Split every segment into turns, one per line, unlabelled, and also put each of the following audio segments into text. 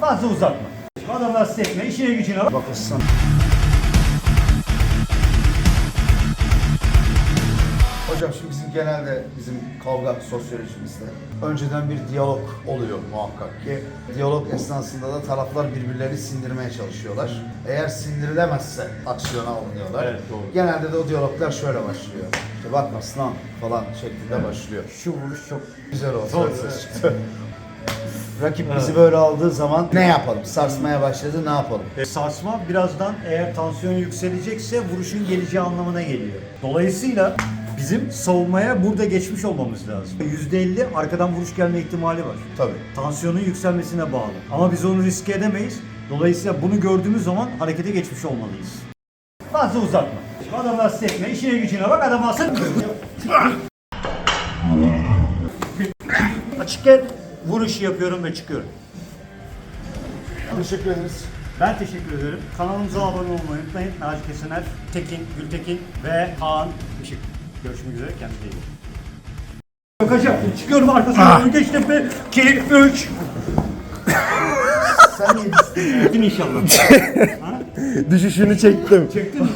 Fazla uzatma. Adamlar sekme, işine gücüne bak.
Bak aslan. Hocam şimdi bizim genelde bizim kavga sosyolojimizde önceden bir diyalog oluyor muhakkak ki. Diyalog esnasında da taraflar birbirlerini sindirmeye çalışıyorlar. Eğer sindirilemezse aksiyona alınıyorlar.
Evet, doğru.
Genelde de o diyaloglar şöyle başlıyor. İşte bak aslan falan şeklinde başlıyor.
Şu vuruş çok
Güzel oldu.
Doğru.
Rakip bizi böyle aldığı zaman ne yapalım? Sarsmaya başladı ne yapalım?
E, Sarsma birazdan eğer tansiyon yükselecekse vuruşun geleceği anlamına geliyor. Dolayısıyla bizim savunmaya burada geçmiş olmamız lazım. %50 arkadan vuruş gelme ihtimali var.
Tabii.
Tansiyonun yükselmesine bağlı. Ama biz onu riske edemeyiz. Dolayısıyla bunu gördüğümüz zaman harekete geçmiş olmalıyız. Fazla uzatma. Adamlar sekme, işine gücüne bak, adam alsın. Açıkken vuruş yapıyorum ve çıkıyorum.
Teşekkür ederiz.
Ben teşekkür ederim. Kanalımıza abone olmayı unutmayın. Naci Kesener, Tekin, Gültekin ve Kaan Işık. Görüşmek üzere. Kendinize iyi bakın. Bakacağım. Çıkıyorum arkasına. Ah. Geçtim. 2, 3.
Sen niye düştün?
Gittin inşallah.
Düşüşünü çektim.
Çektin mi?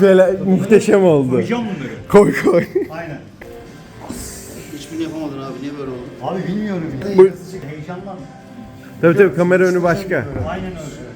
Şöyle muhteşem oldu.
Koyacağım bunları.
Koy koy.
Aynen.
Hiçbirini yapamadın abi. Niye böyle oldu?
Abi bilmiyorum ya.
Bu-
Heyecandan.
Tabii tabii kamera önü başka.
Aynen öyle.